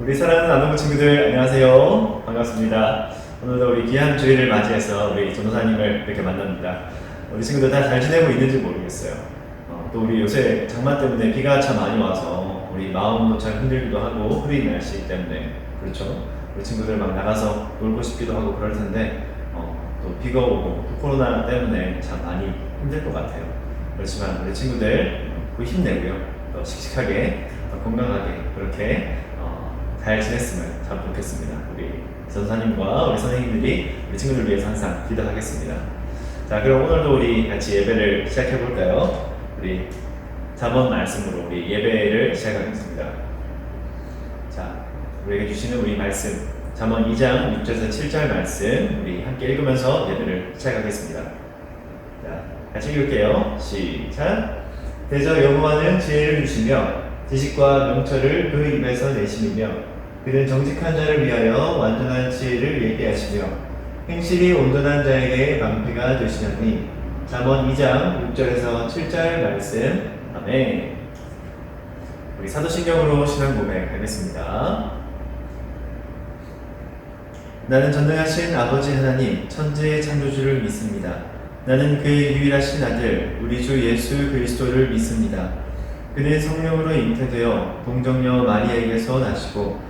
우리 사랑하는 아동부 친구들 안녕하세요. 반갑습니다. 오늘도 우리 귀한 주일을 맞이해서 우리 전도사님을 이렇게 만납니다. 우리 친구들 다 잘 지내고 있는지 모르겠어요. 어, 또 우리 요새 장마 때문에 비가 참 많이 와서 우리 마음도 참 힘들기도 하고 흐린 날씨 때문에 그렇죠. 우리 친구들 막 나가서 놀고 싶기도 하고 그럴 텐데 어, 또 비가 오고 또 코로나 때문에 참 많이 힘들 것 같아요. 그렇지만 우리 친구들 그 힘내고요. 또 씩씩하게 또 건강하게 그렇게 어, 잘 지냈으면 참 좋겠습니다. 우리 전사님과 우리 선생님들이 우리 친구들 위해서 항상 기도하겠습니다. 자, 그럼 오늘도 우리 같이 예배를 시작해 볼까요? 우리 잠언 말씀으로 우리 예배를 시작하겠습니다. 자, 우리에게 주시는 우리 말씀 잠언 2장 6절에서 7절 말씀 우리 함께 읽으면서 예배를 시작하겠습니다. 자, 같이 읽을게요. 시작. 대저 여호와는 지혜를 주시며 지식과 명철을 그 입에서 내심이며 그는 정직한 자를 위하여 완전한 지혜를 얘기하시며 행실이 온전한 자에게 방패가 되시나니 잠언 2장 6절에서 7절 말씀 아멘. 우리 사도신경으로 신앙 고백하겠습니다. 나는 전능하신 아버지 하나님 천지의 창조주를 믿습니다. 나는 그의 유일하신 아들 우리 주 예수 그리스도를 믿습니다. 그는 성령으로 잉태되어 동정녀 마리아에게서 나시고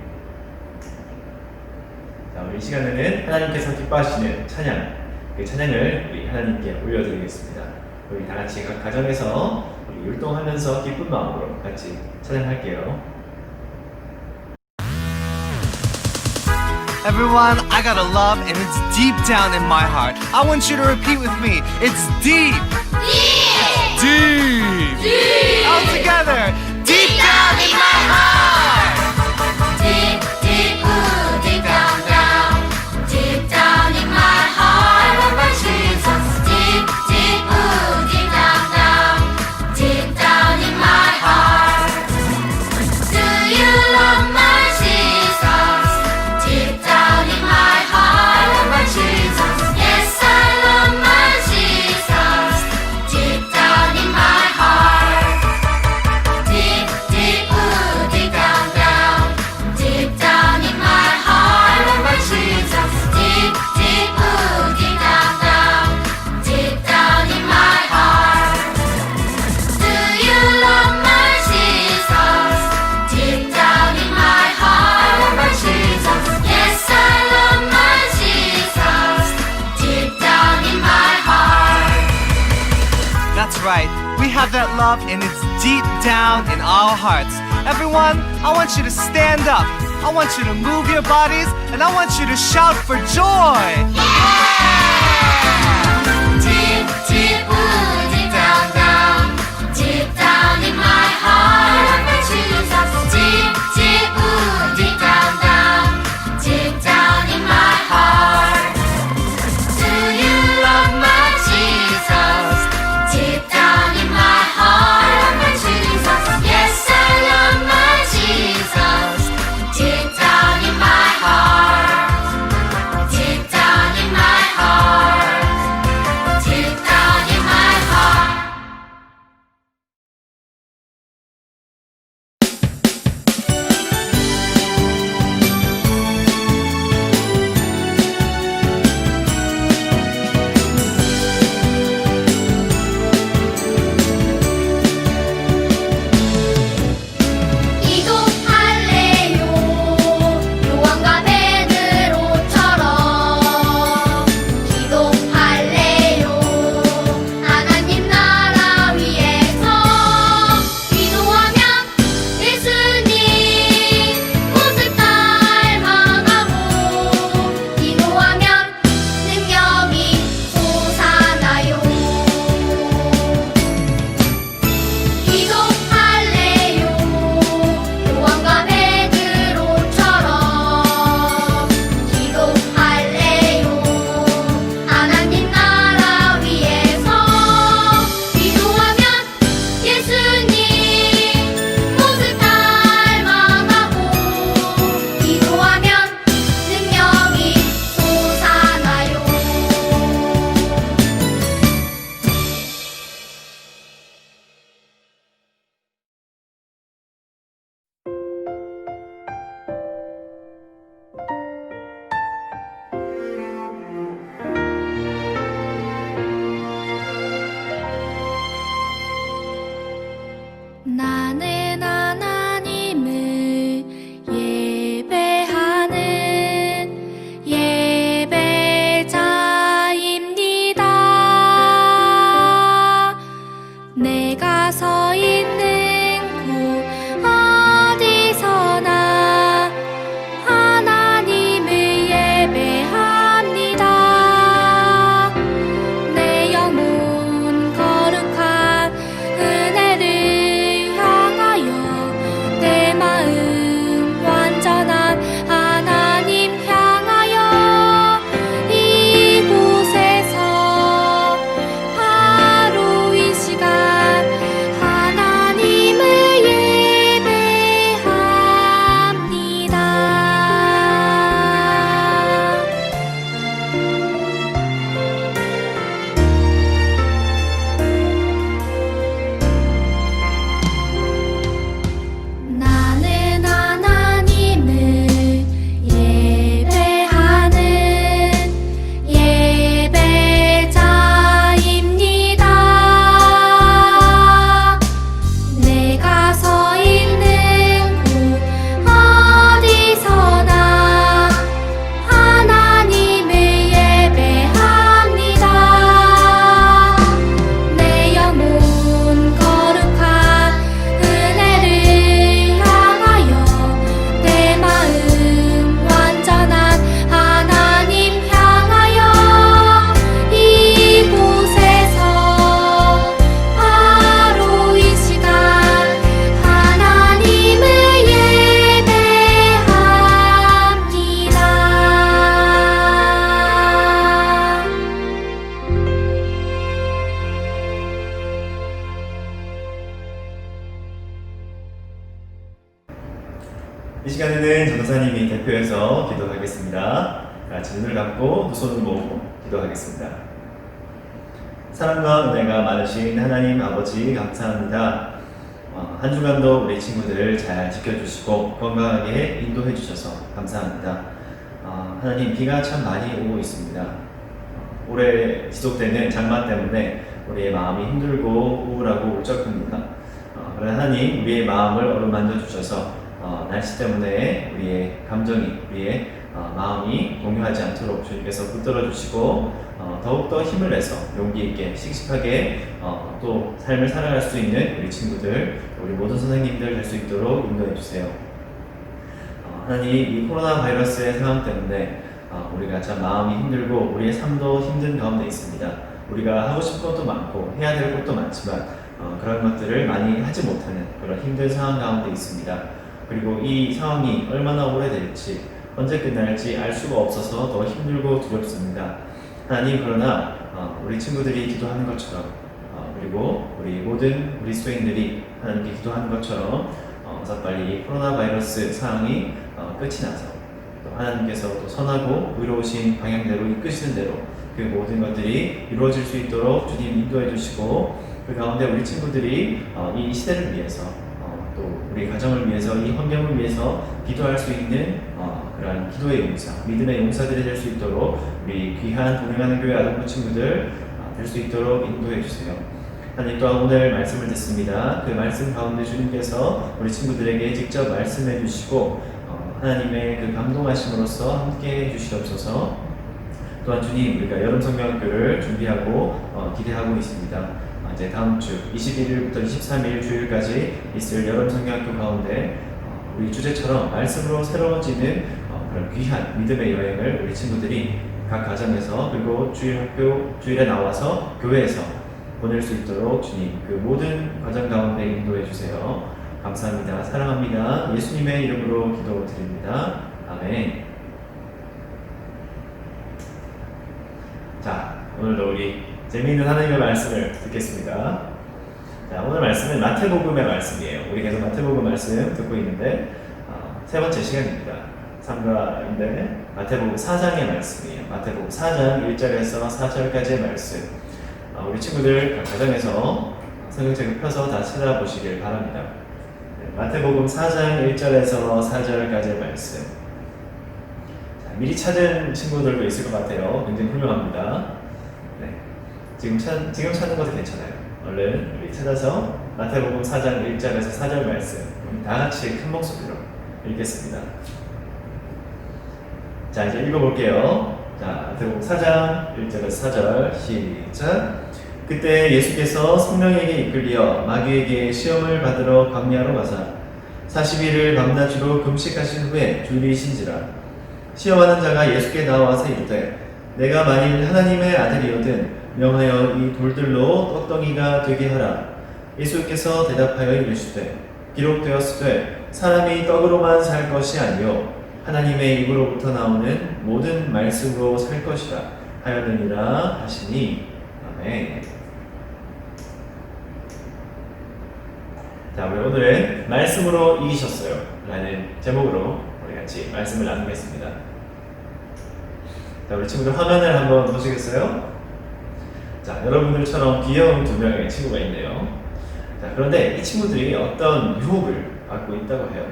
자, 우리 이 시간에는 하나님께서 기뻐하시는 찬양, 그 찬양을 우리 하나님께 올려드리겠습니다. 우리 다 같이 각 가정에서 우리 율동하면서 기쁜 마음으로 같이 찬양할게요. Everyone, I got a love and it's deep down in my heart. I want you to repeat with me. It's deep. Deep. Deep. All together. Deep down in my heart. I want you to stand up. I want you to move your bodies and I want you to shout for joy. Deep, 전도사님이 대표해서 기도하겠습니다. 다 같이 눈을 감고 두 손을 모으고 기도하겠습니다. 사랑과 은혜가 많으신 하나님 아버지 감사합니다. 어, 한 주간도 우리 친구들을 잘 지켜주시고 건강하게 인도해 주셔서 감사합니다. 어, 하나님 비가 참 많이 오고 있습니다. 어, 올해 지속되는 장마 때문에 우리의 마음이 힘들고 우울하고 울적합니다. 어, 그러나 하나님 우리의 마음을 어루만져 주셔서 어, 날씨 때문에 우리의 감정이 우리의 어, 마음이 동요하지 않도록 주님께서 붙들어 주시고 어, 더욱더 힘을 내서 용기 있게 씩씩하게 어, 또 삶을 살아갈 수 있는 우리 친구들 우리 모든 선생님들 될 수 있도록 인도해 주세요. 어, 하나님 이 코로나 바이러스의 상황 때문에 어, 우리가 참 마음이 힘들고 우리의 삶도 힘든 가운데 있습니다. 우리가 하고 싶은 것도 많고 해야 될 것도 많지만 어, 그런 것들을 많이 하지 못하는 그런 힘든 상황 가운데 있습니다. 그리고 이 상황이 얼마나 오래될지 언제 끝날지 알 수가 없어서 더 힘들고 두렵습니다. 하나님 그러나 어, 우리 친구들이 기도하는 것처럼 어, 그리고 우리 모든 그리스도인들이 하나님께 기도하는 것처럼 어, 어서 빨리 이 코로나 바이러스 상황이 어, 끝이 나서 또 하나님께서 또 선하고 의로우신 방향대로 이끄시는 대로 그 모든 것들이 이루어질 수 있도록 주님 인도해 주시고 그 가운데 우리 친구들이 어, 이 시대를 위해서 어, 또 우리 가정을 위해서 이 환경을 위해서 기도할 수 있는 어, 그러한 기도의 용사, 믿음의 용사들이 될 수 있도록 우리 귀한 동행하는 교회 아동부 친구들 어, 될수 있도록 인도해 주세요. 하나님 또한 오늘 말씀을 듣습니다. 그 말씀 가운데 주님께서 우리 친구들에게 직접 말씀해 주시고 어, 하나님의 그 감동하심으로써 함께 해 주시옵소서. 또한 주님 우리가 여름 성경학교를 준비하고 어, 기대하고 있습니다. 어, 이제 다음 주 21일부터 23일 주일까지 있을 여름 성경학교 가운데 어, 우리 주제처럼 말씀으로 새로워지는 어, 그런 귀한 믿음의 여행을 우리 친구들이 각 가정에서 그리고 주일 학교 주일에 나와서 교회에서 보낼 수 있도록 주님 그 모든 과정 가운데 인도해 주세요. 감사합니다. 사랑합니다. 예수님의 이름으로 기도드립니다. 아멘. 자, 오늘도 우리 재미있는 하나님의 말씀을 듣겠습니다. 자, 오늘 말씀은 마태복음의 말씀이에요. 우리 계속 마태복음 말씀 듣고 있는데 어, 세 번째 시간입니다. 3과인데 마태복음 4장의 말씀이에요. 마태복음 4장 1절에서 4절까지의 말씀. 어, 우리 친구들 각 가정에서 성경책을 펴서 다 찾아보시길 바랍니다. 네, 마태복음 4장 1절에서 4절까지의 말씀. 자, 미리 찾은 친구들도 있을 것 같아요. 굉장히 훌륭합니다. 네. 지금 찾, 지금 찾는 것도 괜찮아요. 얼른 우리 찾아서 마태복음 4장 1절에서 4절 말씀 다 같이 큰 목소리로 읽겠습니다. 자, 이제 읽어볼게요. 자, 마태복음 4장 1절에서 4절 시작. 그때 예수께서 성령에게 이끌리어 마귀에게 시험을 받으러 광야로 가사 40일을 밤낮으로 금식하신 후에 주일이신지라 시험하는 자가 예수께 나와서 이르되 내가 만일 하나님의 아들이거든 명하여 이 돌들로 떡덩이가 되게 하라 예수께서 대답하여 이르시되 기록되었으되 사람이 떡으로만 살 것이 아니요 하나님의 입으로부터 나오는 모든 말씀으로 살 것이라 하였느니라 하시니 아멘. 자, 우리 오늘은 말씀으로 이기셨어요. 라는 제목으로 우리 같이 말씀을 나누겠습니다. 자, 우리 친구들 화면을 한번 보시겠어요? 자, 여러분들처럼 귀여운 두 명의 친구가 있네요. 자, 그런데 이 친구들이 어떤 유혹을 받고 있다고 해요.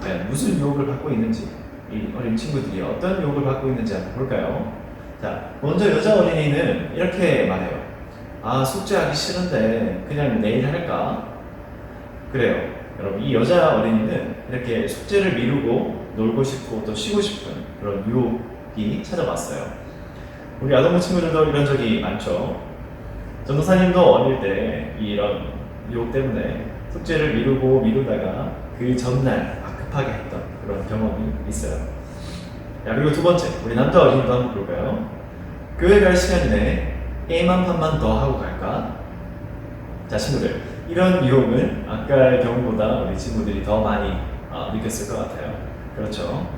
과연 무슨 유혹을 받고 있는지, 이 어린 친구들이 어떤 유혹을 받고 있는지 한번 볼까요? 자, 먼저 여자 어린이는 이렇게 말해요. 아, 숙제하기 싫은데 그냥 내일 할까? 그래요. 여러분, 이 여자 어린이는 이렇게 숙제를 미루고 놀고 싶고 또 쉬고 싶은 그런 유혹이 찾아왔어요. 우리 아동부 친구들도 이런 적이 많죠. 전도사님도 어릴 때 이런 유혹 때문에 숙제를 미루고 미루다가 그 전날 아, 급하게 했던 그런 경험이 있어요. 야, 그리고 두 번째, 우리 남자 어린이도 한번 볼까요? 교회 갈 시간인데 게임 한 판만 더 하고 갈까? 자, 친구들. 이런 유혹은 아까의 경우보다 우리 친구들이 더 많이 어, 느꼈을 것 같아요. 그렇죠.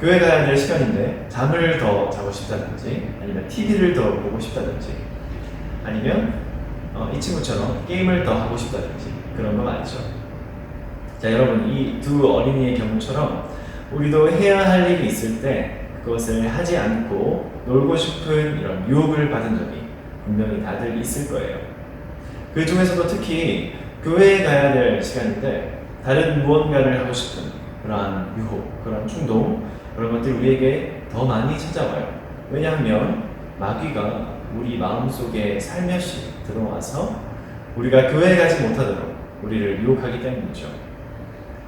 교회 가야 될 시간인데 잠을 더 자고 싶다든지 아니면 TV를 더 보고 싶다든지 아니면 어, 이 친구처럼 게임을 더 하고 싶다든지 그런 거 많죠. 자 여러분 이 두 어린이의 경우처럼 우리도 해야 할 일이 있을 때 그것을 하지 않고 놀고 싶은 이런 유혹을 받은 적이 분명히 다들 있을 거예요. 그 중에서도 특히 교회에 가야 될 시간인데 다른 무언가를 하고 싶은 그러한 유혹, 그런 충동, 그런 것들이 우리에게 더 많이 찾아와요. 왜냐하면 마귀가 우리 마음속에 살며시 들어와서 우리가 교회에 가지 못하도록 우리를 유혹하기 때문이죠.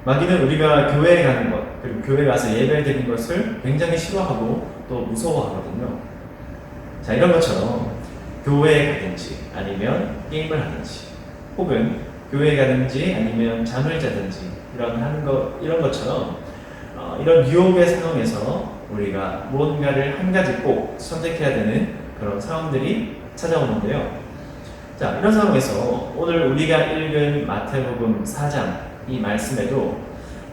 마귀는 우리가 교회에 가는 것, 그리고 교회 가서 예배 드리는 것을 굉장히 싫어하고 또 무서워하거든요. 자, 이런 것처럼 교회에 가든지 아니면 게임을 하든지 혹은 교회에 가든지 아니면 잠을 자든지 이런 하는 것 이런 것처럼 어, 이런 유혹의 상황에서 우리가 무언가를 한 가지 꼭 선택해야 되는 그런 상황들이 찾아오는데요. 자, 이런 상황에서 오늘 우리가 읽은 마태복음 4장 이 말씀에도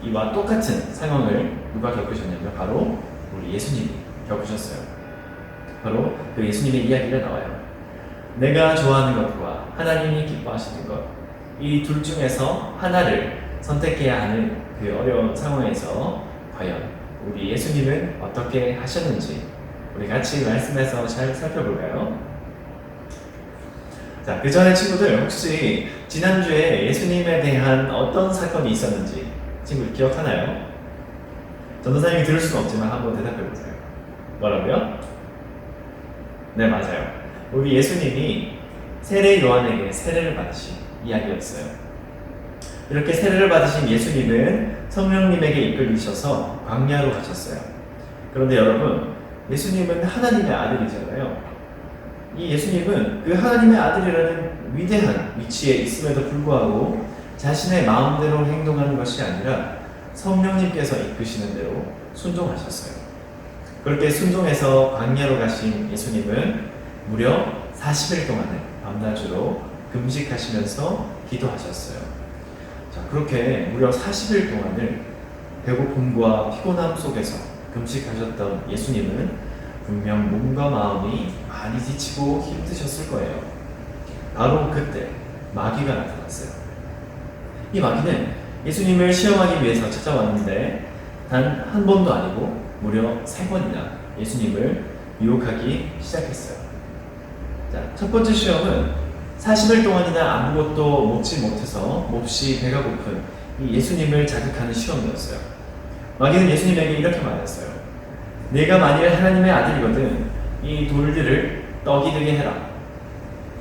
이와 똑같은 상황을 누가 겪으셨냐면 바로 우리 예수님이 겪으셨어요. 바로 그 예수님의 이야기가 나와요. 내가 좋아하는 것과 하나님이 기뻐하시는 것, 이 둘 중에서 하나를 선택해야 하는 그 어려운 상황에서 과연 우리 예수님은 어떻게 하셨는지 우리 같이 말씀에서 잘 살펴볼까요? 자, 그 전에 친구들 혹시 지난주에 예수님에 대한 어떤 사건이 있었는지 친구들 기억하나요? 전도사님이 들을 수는 없지만 한번 대답해 보세요. 뭐라고요? 네, 맞아요. 우리 예수님이 세례 요한에게 세례를 받으신 이야기였어요. 이렇게 세례를 받으신 예수님은 성령님에게 이끌리셔서 광야로 가셨어요. 그런데 여러분, 예수님은 하나님의 아들이잖아요. 이 예수님은 그 하나님의 아들이라는 위대한 위치에 있음에도 불구하고 자신의 마음대로 행동하는 것이 아니라 성령님께서 이끄시는 대로 순종하셨어요. 그렇게 순종해서 광야로 가신 예수님은 무려 40일 동안을 밤낮으로 금식하시면서 기도하셨어요. 자, 그렇게 무려 40일 동안을 배고픔과 피곤함 속에서 금식하셨던 예수님은 분명 몸과 마음이 많이 지치고 힘드셨을 거예요. 바로 그때 마귀가 나타났어요. 이 마귀는 예수님을 시험하기 위해서 찾아왔는데 단 한 번도 아니고 무려 세 번이나 예수님을 유혹하기 시작했어요. 자, 첫 번째 시험은 40일 동안이나 아무것도 먹지 못해서 몹시 배가 고픈 이 예수님을 자극하는 시험이었어요. 마귀는 예수님에게 이렇게 말했어요. 내가 만일 하나님의 아들이거든 이 돌들을 떡이 되게 해라.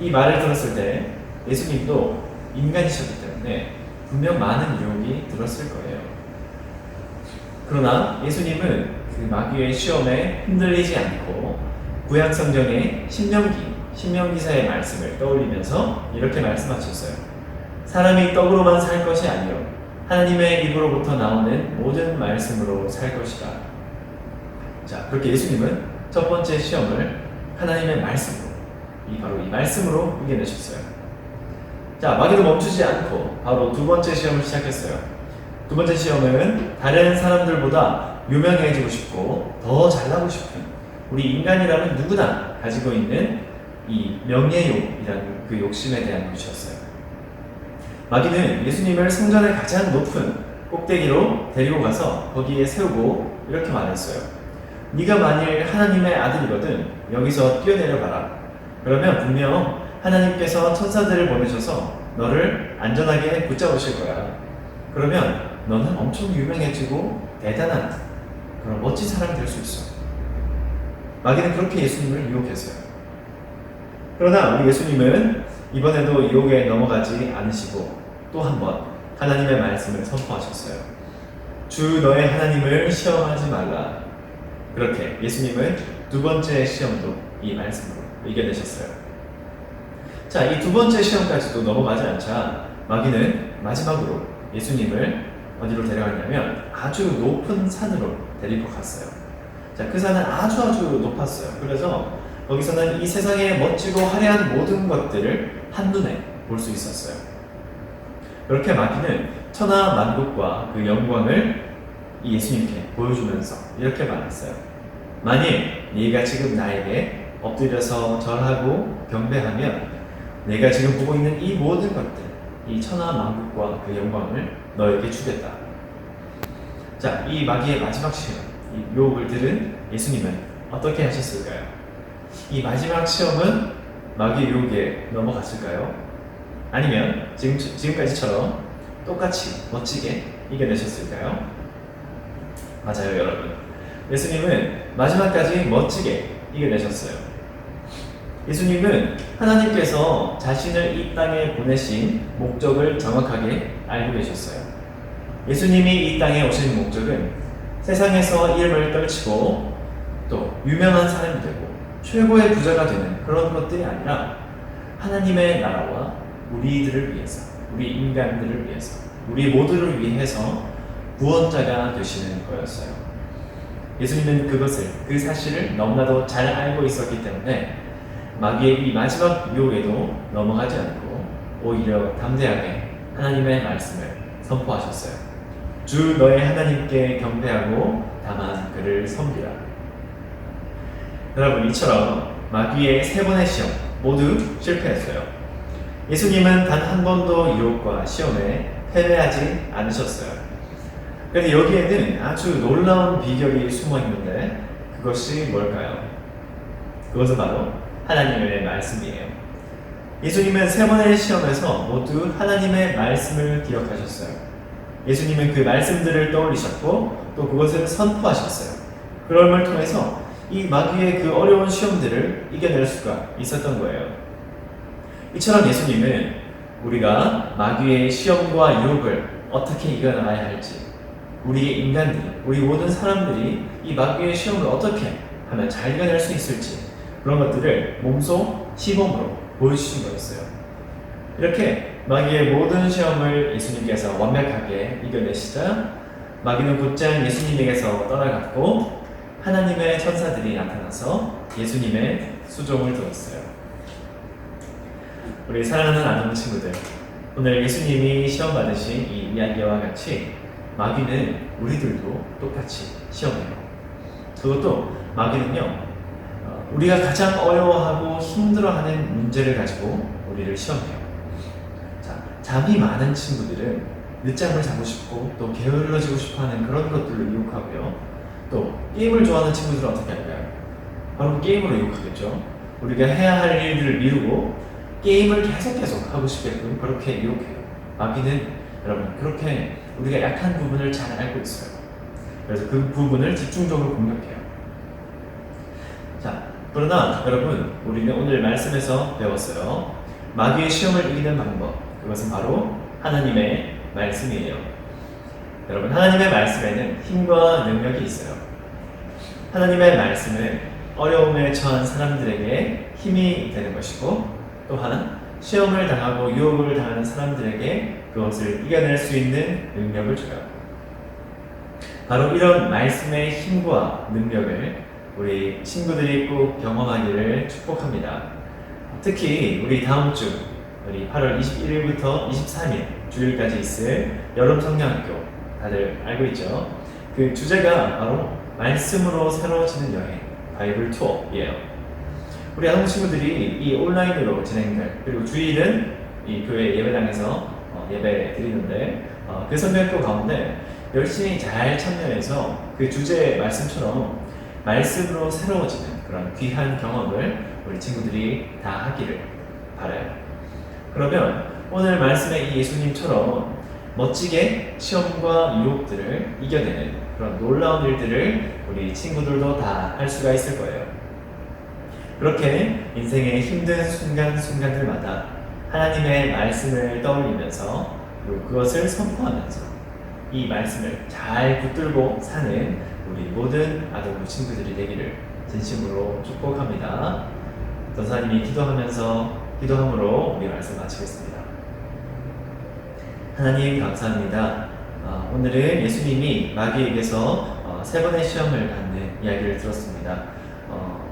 이 말을 들었을 때 예수님도 인간이셨기 때문에 분명 많은 유혹이 들었을 거예요. 그러나 예수님은 그 마귀의 시험에 흔들리지 않고 구약 성경의 신명기 신명기사의 말씀을 떠올리면서 이렇게 말씀하셨어요. 사람이 떡으로만 살 것이 아니요 하나님의 입으로부터 나오는 모든 말씀으로 살 것이다. 자, 그렇게 예수님은 첫 번째 시험을 하나님의 말씀으로 이 바로 이 말씀으로 이겨내셨어요. 자, 마귀도 멈추지 않고 바로 두 번째 시험을 시작했어요. 두 번째 시험은 다른 사람들보다 유명해지고 싶고 더 잘나고 싶은 우리 인간이라면 누구나 가지고 있는 이 명예욕이라는 그 욕심에 대한 것이었어요. 마귀는 예수님을 성전의 가장 높은 꼭대기로 데리고 가서 거기에 세우고 이렇게 말했어요. 네가 만일 하나님의 아들이거든 여기서 뛰어내려 가라. 그러면 분명 하나님께서 천사들을 보내셔서 너를 안전하게 붙잡으실 거야. 그러면 너는 엄청 유명해지고 대단한 그런 멋진 사람이 될 수 있어. 마귀는 그렇게 예수님을 유혹했어요. 그러나 우리 예수님은 이번에도 유혹에 넘어가지 않으시고 또 한 번 하나님의 말씀을 선포하셨어요. 주 너의 하나님을 시험하지 말라. 그렇게 예수님은 두 번째 시험도 이 말씀으로 이겨내셨어요. 자, 이 두 번째 시험까지도 넘어가지 않자 마귀는 마지막으로 예수님을 어디로 데려갔냐면 아주 높은 산으로 데리고 갔어요. 자, 그 산은 아주 아주 높았어요. 그래서 거기서는 이 세상의 멋지고 화려한 모든 것들을 한눈에 볼 수 있었어요. 그렇게 마귀는 천하 만국과 그 영광을 이 예수님께 보여주면서 이렇게 말했어요. 만일 네가 지금 나에게 엎드려서 절하고 경배하면 내가 지금 보고 있는 이 모든 것들, 이 천하 만국과 그 영광을 너에게 주겠다. 자, 이 마귀의 마지막 시험, 이 유혹을 들은 예수님은 어떻게 하셨을까요? 이 마지막 시험은 마귀의 유혹에 넘어갔을까요? 아니면 지금, 지금까지처럼 똑같이 멋지게 이겨내셨을까요? 맞아요, 여러분. 예수님은 마지막까지 멋지게 이겨내셨어요. 예수님은 하나님께서 자신을 이 땅에 보내신 목적을 정확하게 알고 계셨어요. 예수님이 이 땅에 오신 목적은 세상에서 이름을 떨치고 또 유명한 사람이 되고 최고의 부자가 되는 그런 것들이 아니라 하나님의 나라와 우리들을 위해서, 우리 인간들을 위해서, 우리 모두를 위해서 구원자가 되시는 거였어요. 예수님은 그것을, 그 사실을 너무나도 잘 알고 있었기 때문에 마귀의 이 마지막 유혹에도 넘어가지 않고 오히려 담대하게 하나님의 말씀을 선포하셨어요. 주 너의 하나님께 경배하고 다만 그를 섬기라. 여러분 이처럼 마귀의 세 번의 시험 모두 실패했어요. 예수님은 단 한 번도 유혹과 시험에 패배하지 않으셨어요. 그런데 여기에는 아주 놀라운 비결이 숨어 있는데 그것이 뭘까요? 그것은 바로 하나님의 말씀이에요. 예수님은 세 번의 시험에서 모두 하나님의 말씀을 기억하셨어요. 예수님은 그 말씀들을 떠올리셨고 또 그것을 선포하셨어요. 그럼을 통해서 이 마귀의 그 어려운 시험들을 이겨낼 수가 있었던 거예요. 이처럼 예수님은 우리가 마귀의 시험과 유혹을 어떻게 이겨나가야 할지, 우리 인간들이, 우리 모든 사람들이 이 마귀의 시험을 어떻게 하면 잘 이겨낼 수 있을지 그런 것들을 몸소 시범으로 보여주신 거였어요. 이렇게 마귀의 모든 시험을 예수님께서 완벽하게 이겨내시자 마귀는 곧장 예수님에게서 떠나갔고 하나님의 천사들이 나타나서 예수님의 수종을 들었어요. 우리 사랑하는 아동 친구들, 오늘 예수님이 시험 받으신 이 이야기와 같이 마귀는 우리들도 똑같이 시험해요. 그것도 마귀는요, 어, 우리가 가장 어려워하고 힘들어하는 문제를 가지고 우리를 시험해요. 자, 잠이 많은 친구들은 늦잠을 자고 싶고 또 게을러지고 싶어하는 그런 것들로 유혹하고요. 또 게임을 좋아하는 친구들은 어떻게 할까요? 바로 게임으로 유혹하겠죠. 우리가 해야 할 일들을 미루고 게임을 계속 계속 하고 싶게끔 그렇게 유혹해요. 마귀는 여러분 그렇게 우리가 약한 부분을 잘 알고 있어요. 그래서 그 부분을 집중적으로 공격해요. 자, 그러나 여러분 우리는 오늘 말씀에서 배웠어요. 마귀의 시험을 이기는 방법 그것은 바로 하나님의 말씀이에요. 여러분 하나님의 말씀에는 힘과 능력이 있어요. 하나님의 말씀은 어려움에 처한 사람들에게 힘이 되는 것이고 또한 시험을 당하고 유혹을 당하는 사람들에게 그것을 이겨낼 수 있는 능력을 줘요. 바로 이런 말씀의 힘과 능력을 우리 친구들이 꼭 경험하기를 축복합니다. 특히 우리 다음 주 우리 8월 21일부터 23일 주일까지 있을 여름 성령학교 다들 알고 있죠? 그 주제가 바로 말씀으로 새로워지는 여행 바이블 투어예요. 우리 한국 친구들이 이 온라인으로 진행될 그리고 주일은 이 교회 예배당에서 어, 예배 드리는데 어, 그 성경학교 가운데 열심히 잘 참여해서 그 주제 말씀처럼 말씀으로 새로워지는 그런 귀한 경험을 우리 친구들이 다 하기를 바라요. 그러면 오늘 말씀의 이 예수님처럼 멋지게 시험과 유혹들을 이겨내는 그런 놀라운 일들을 우리 친구들도 다 할 수가 있을 거예요. 그렇게 인생의 힘든 순간순간들마다 하나님의 말씀을 떠올리면서 그리고 그것을 선포하면서 이 말씀을 잘 붙들고 사는 우리 모든 아동부 친구들이 되기를 진심으로 축복합니다. 전사님이 기도하면서 기도함으로 우리 말씀 마치겠습니다. 하나님 감사합니다. 어, 오늘은 예수님이 마귀에게서 어, 세 번의 시험을 받는 이야기를 들었습니다. 어,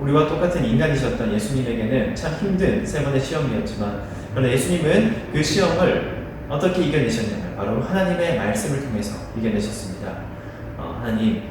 우리와 똑같은 인간이셨던 예수님에게는 참 힘든 세 번의 시험이었지만 그러나 예수님은 그 시험을 어떻게 이겨내셨냐면 바로 하나님의 말씀을 통해서 이겨내셨습니다. 어, 하나님,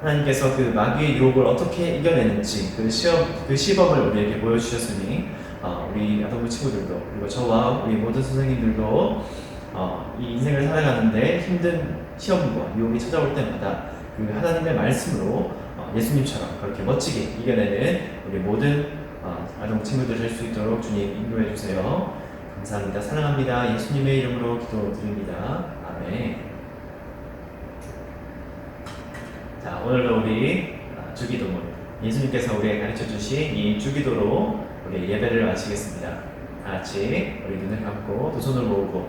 하나님께서 그 마귀의 유혹을 어떻게 이겨내는지 그 시험, 그 시범을 우리에게 보여주셨으니 어, 우리 아동부 친구들도 그리고 저와 우리 모든 선생님들도 어, 이 인생을 살아가는데 힘든 시험과 유혹이 찾아올 때마다 그 하나님의 말씀으로 어, 예수님처럼 그렇게 멋지게 이겨내는 우리 모든 어, 아동 친구들 될 수 있도록 주님 인도해 주세요. 감사합니다. 사랑합니다. 예수님의 이름으로 기도드립니다. 아멘. 자, 오늘도 우리 아, 주기도문 예수님께서 우리에게 가르쳐 주신 이 주기도로 우리 예배를 마치겠습니다. 다 같이 우리 눈을 감고 두 손을 모으고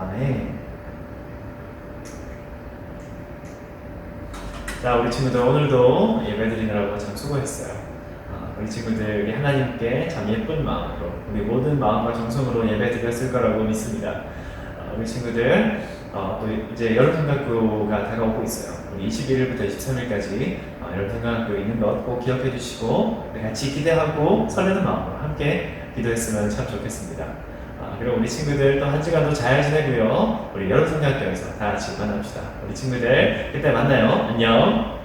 아멘. 자, 우리 친구들 오늘도 예배 드리느라고 참 수고했어요. 아, 우리 친구들 우리 하나님께 참 예쁜 마음으로 우리 모든 마음과 정성으로 예배 드렸을 거라고 믿습니다. 아, 우리 친구들 어, 또 이제 여름성각교가 다가오고 있어요. 우리 21일부터 23일까지 어, 여름성각교 있는 것 꼭 기억해 주시고 우리 같이 기대하고 설레는 마음으로 함께 기도했으면 참 좋겠습니다. 아, 그리고 우리 친구들 또 한 주간도 잘 지내고요. 우리 여름성각교에서 다 같이 만납시다. 우리 친구들 그때 만나요. 안녕.